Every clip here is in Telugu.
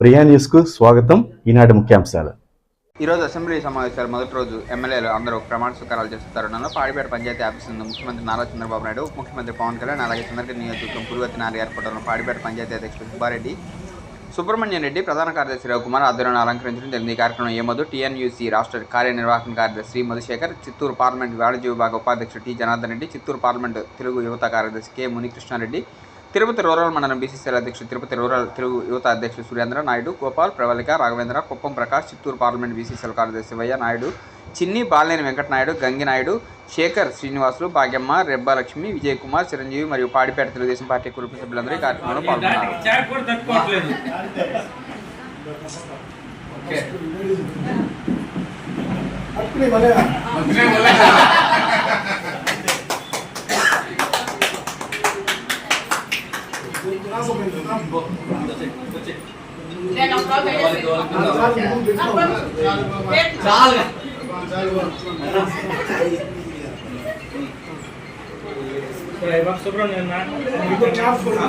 ప్రియా న్యూస్కు స్వాగతం. ఈనాటి ముఖ్యాంశాలు. ఈరోజు అసెంబ్లీ సమావేశాలు మొదటి రోజు ఎమ్మెల్యేలు అందరూ ప్రమాణ స్వీకారాలు చేస్తున్న తరుణంలో పాడిపేట పంచాయతీ ఆఫీస్ నుండి ముఖ్యమంత్రి నారా చంద్రబాబు నాయుడు ఉప ముఖ్యమంత్రి పవన్ కళ్యాణ్ అలాగే చంద్రగిరి నియోజకవర్గం పురువతి నారి ఏర్పడడంలో పాడిపేట పంచాయతీ అధ్యక్షుడు సుబ్బారెడ్డి సుబ్రహ్మణ్యం రెడ్డి ప్రధాన కార్యదర్శి రవికుమార్ ఆధ్వర్యంలో అలంకరించడం జరిగింది. ఈ కార్యక్రమం ఏమదు టీఎన్యూసీ రాష్ట్ర కార్యనిర్వాహక కార్యదర్శి శ్రీ మధుశేఖర్ చిత్తూరు పార్లమెంట్ వాణిజ్య విభాగ ఉపాధ్యక్షుడు టి జనార్దన్ రెడ్డి చిత్తూరు పార్లమెంట్ తెలుగు యువత కార్యదర్శి కె మునికృష్ణారెడ్డి తిరుపతి రూరల్ మండలం బీసీసీఎల్ అధ్యక్షుడు తిరుపతి రూరల్ తెలుగు యువత అధ్యక్షుడు సురేంద్ర నాయుడు గోపాల్ ప్రవళిక రాఘవేంద్ర కుప్పం ప్రకాష్ చిత్తూరు పార్లమెంట్ బీసీసీఎల్ కార్యదర్శి వయ్య నాయుడు చిన్ని బాలినేని వెంకటనాయుడు గంగినాయుడు శేఖర్ శ్రీనివాసులు భాగ్యమ్మ రెబ్బాలక్ష్మి విజయ్ కుమార్ చిరంజీవి మరియు పాడిపేట తెలుగుదేశం పార్టీ కుటుంబ సభ్యులందరూ ఈ కార్యక్రమంలో పాల్గొన్నారు. చాట్ కూడా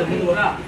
తట్టుకోవట్లేదు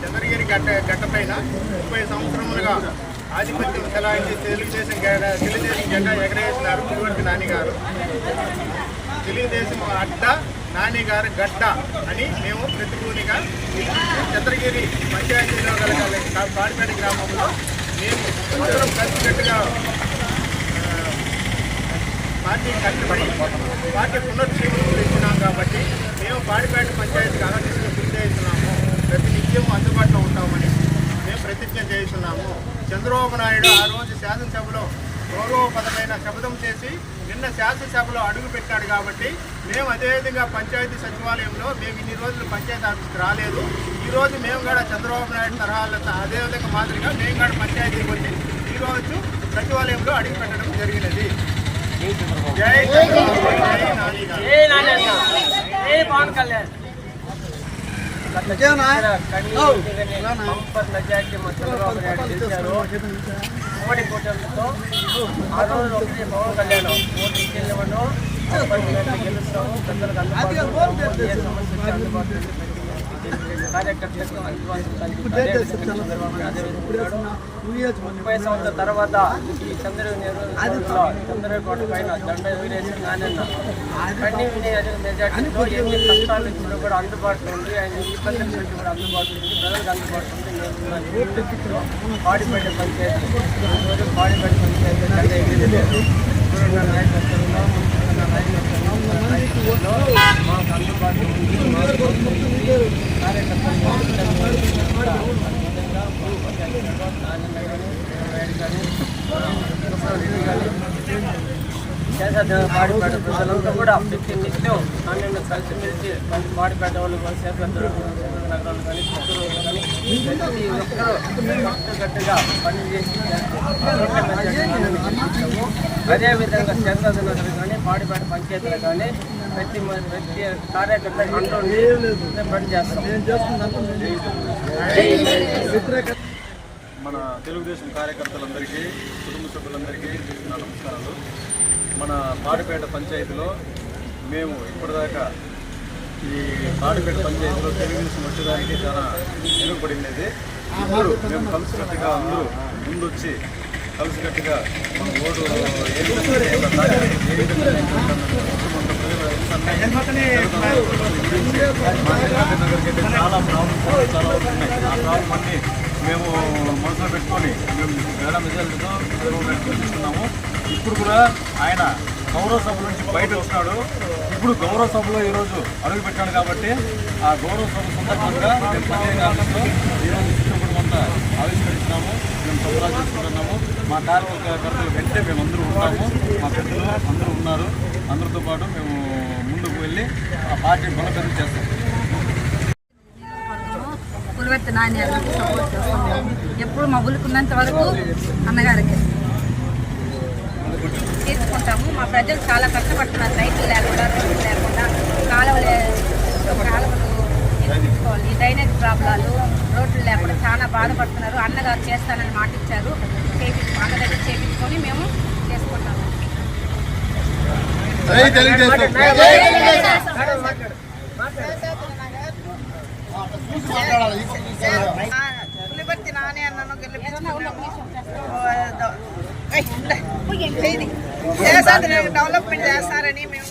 చంద్రగిరి గడ్డ గడ్డపైన ముప్పై సంవత్సరములుగా ఆధిపత్యం చెలాయించి తెలుగుదేశం తెలుగుదేశం జెండా ఎగరేసినారు పులివర్తి నానిగారు తెలుగుదేశం అడ్డ నానిగారు గడ్డ అని మేము ప్రతికూలిగా చంద్రగిరి పంచాయతీలో గల పాడిపేట గ్రామంలో మేము అందరం కలిసికట్టుగా పార్టీ కట్టుబడి పార్టీ పునర్జీవనం ఇచ్చినాం కాబట్టి మేము పాడిపేట పంచాయతీకి ఆలోచించి కృషి చేస్తున్నాము. ప్రతి నిత్యం అందుబాటులో ఉంటామని మేము ప్రతిజ్ఞ చేస్తున్నాము. చంద్రబాబు నాయుడు ఆ రోజు శాసనసభలో గౌరవపదమైన శపథం చేసి నిన్న శాసనసభలో అడుగు పెట్టాడు కాబట్టి మేము అదేవిధంగా పంచాయతీ సచివాలయంలో మేము ఇన్ని రోజులు పంచాయతీ ఆఫీస్కి రాలేదు. ఈరోజు మేము కూడా చంద్రబాబు నాయుడు తరహాలో అదేవిధంగా మాదిరిగా మేము కూడా పంచాయతీకి వచ్చి ఈరోజు సచివాలయంలో అడుగు పెట్టడం జరిగినది. నాని గారు. బంపర్ మెజార్టీ మా చంద్రబాబు నాయుడు గెలిచారు ఉమ్మడి కూటమితో ఆ రోజు ఒకటి పవన్ కళ్యాణ్ ఓటు గెలవను గెలుస్తాము పెద్దలకు అందుబాటులో. ఏ సమస్య అందుబాటులో కార్యకర్తలకు ముప్పై సంవత్సరాల తర్వాత ఈ చంద్రుడు చంద్రకోట పైన దండ ఎగిరేసి కన్నీ ఎన్ని కష్టాలు కూడా అందుబాటులో ఉంది ఆయన కూడా అందుబాటులో ఉంది ప్రజలకు అందుబాటులో ఉంది నేను పాడిపేట పంచాయతీ పాడిపేట పంచాయతీ దండ నాయకత్వంలో మన నాయకత్వంలో మాకు అందుబాటులో ఉంది మాకు పాడిపేట ప్రజలంతా కూడా ప్రతి నిత్యం నాణ్యంగా కలిసిమెలిసి మంచి పాడిపేట వాళ్ళు కానీ చేపలు నగరాలు కానీ చిత్తూరు కానీ ప్రతి ఒక్కరూ కట్టుకట్టుగా పని చేసి అదేవిధంగా నగర్ కానీ పాడిపేట పంచాయతీలు కానీ ప్రతి ప్రతి కార్యకర్త అంటూ పని చేస్తాం మన తెలుగుదేశం కార్యకర్తలందరికీ కుటుంబ సభ్యులందరికీ నా నమస్కారాలు మన పాడిపేట పంచాయతీలో మేము ఇప్పటిదాకా ఈ పాడిపేట పంచాయతీలో తెలుగుదేశం వచ్చేదానికి చాలా వెనుకబడింది ఇప్పుడు మేము కలిసికట్టుగా అందరూ ముందొచ్చి కలిసికట్టుగా మన ఓటు ఏ విధంగా ఏ విధంగా మా అయితే చాలా ప్రాబ్లమ్స్ చాలా ఉన్నాయి ఆ ప్రాబ్లం అన్ని మేము మనసులో పెట్టుకొని మేము వేల మెజార్టీతో మేము నాయుడు ఇప్పుడు కూడా ఆయన గౌరవ సభ నుంచి బయట వస్తున్నాడు. ఇప్పుడు గౌరవ సభలో ఈరోజు అడుగు పెట్టాడు కాబట్టి ఆ గౌరవ సభ సందర్భంగా మేము పదిహేను ఆగస్టులో ఈరోజు చిత్తూరు అంతా ఆవిష్కరించినాము మేము సరఫరా చేసుకుంటున్నాము. మా కార్యకర్తలు వెంటే మేము అందరూ ఉంటాము. మా పెద్దలు అందరూ ఉన్నారు. అందరితో పాటు మేము ముందుకు వెళ్ళి ఆ పార్టీ బలకరం చేస్తాం. పులివెత్తి నాణ్యాలకు సపోర్ట్ చేస్తాము ఎప్పుడు మా ఉలుకున్నంత వరకు అన్నగారికి తీసుకుంటాము మా ప్రజలు చాలా కష్టపడుతున్నారు రైతులు లేకుండా రైతులు లేకుండా కాలువలు కాలువలు ఎక్కించుకోవాలి డ్రైనేజ్ ప్రాబ్లాలు రోడ్లు లేకుండా చాలా బాధపడుతున్నారు అన్నగారు చేస్తానని మాట ఇచ్చారు చేపించు అన్న దగ్గర చేపించుకొని మేము చేసుకుంటాము పులిపర్తి నాని అన్నను గెలిపించారు డెవలప్మెంట్ చేస్తారని మేము